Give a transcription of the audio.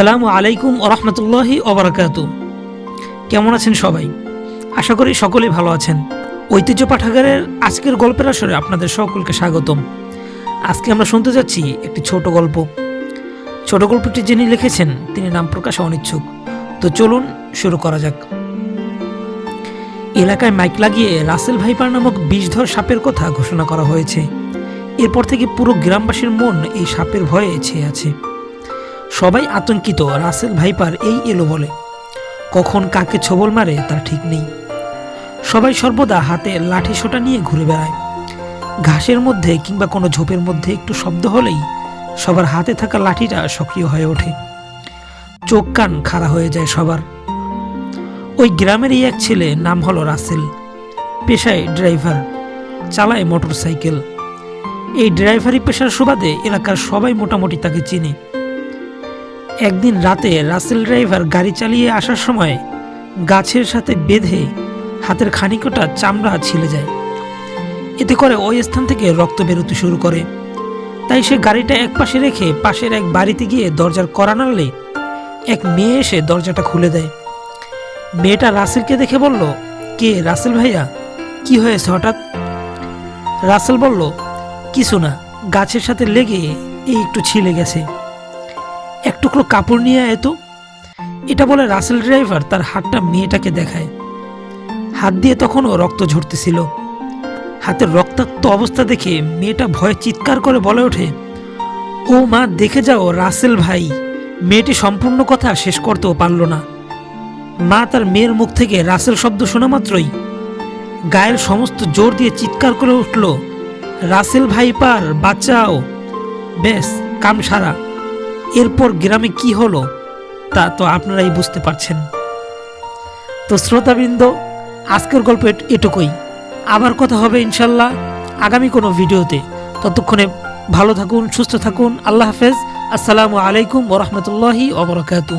আসসালামু আলাইকুম ও ওরহমতুল্লাহি ওবরাকাত কেমন আছেন সবাই? আশা করি সকলেই ভালো আছেন। ঐতিহ্য পাঠাগারের আজকের গল্পের আসরে আপনাদের সকলকে স্বাগতম। আজকে আমরা শুনতে যাচ্ছি একটি ছোট গল্প। ছোট গল্পটি যিনি লিখেছেন, তিনি নাম প্রকাশে অনিচ্ছুক। তো চলুন শুরু করা যাক। এলাকায় মাইক লাগিয়ে রাসেল ভাইপার নামক বিষধর সাপের কথা ঘোষণা করা হয়েছে। এরপর থেকে পুরো গ্রামবাসীর মন এই সাপের ভয়ে ছেয়ে আছে। সবাই আতঙ্কিত, রাসেল ভাইপার এই এলো বলে। কখন কাকে ছবল মারে তার ঠিক নেই। সবাই সর্বদা হাতে লাঠি সোটা নিয়ে ঘুরে বেড়ায়। ঘাসের মধ্যে কিংবা কোনো ঝোপের মধ্যে একটু শব্দ হলেই সবার হাতে থাকা লাঠিটা সক্রিয় হয়ে ওঠে। চোখ কান খাড়া হয়ে যায় সবার। ওই গ্রামেরই এক ছেলে নাম হলো রাসেল। পেশায় ড্রাইভার, চালায় মোটর সাইকেল এই ড্রাইভারি পেশার সুবাদে এলাকার সবাই মোটামুটি তাকে চিনে। একদিন রাতে রাসেল ড্রাইভার গাড়ি চালিয়ে আসার সময় গাছের সাথে বেঁধে হাতের খানিকটা চামড়া ছিলে যায়। এতে করে ওই স্থান থেকে রক্ত বেরোতে শুরু করে। তাই সে গাড়িটা এক পাশে রেখে পাশের এক বাড়িতে গিয়ে দরজার করা নাড়লে এক মেয়ে এসে দরজাটা খুলে দেয়। মেয়েটা রাসেলকে দেখে বলল, কে রাসেল ভাইয়া? কি হয়েছে হঠাৎ? রাসেল বলল, কিছু না, গাছের সাথে লেগে এই একটু ছিলে গেছে। এক টুকরো কাপড় নিয়ে এত এটা বলে রাসেল ড্রাইভার তার হাতটা মেয়েটাকে দেখায়। হাত দিয়ে তখনও রক্ত ঝরতেছিল। হাতের রক্তাক্ত অবস্থা দেখে মেয়েটা ভয়ে চিৎকার করে বলে ওঠে, ও মা, দেখে যাও রাসেল ভাই, মেয়েটি সম্পূর্ণ কথা শেষ করতেও পারল না। মা তার মেয়ের মুখ থেকে রাসেল শব্দ শোনা মাত্রই গায়ের সমস্ত জোর দিয়ে চিৎকার করে উঠল, রাসেল ভাই পার বাঁচাও। বেশ, কাম সারা। এরপর গ্রামে কি হলো, তা তো আপনারাই বুঝতে পারছেন। তো শ্রোতাবৃন্দ, আজকের গল্প এটুকুই। আবার কথা হবে ইনশাল্লাহ আগামী কোনো ভিডিওতে। ততক্ষণে ভালো থাকুন, সুস্থ থাকুন, আল্লাহ হাফেজ। আসসালামু আলাইকুম ওরহমতুল্লাহি ওবরাকাতু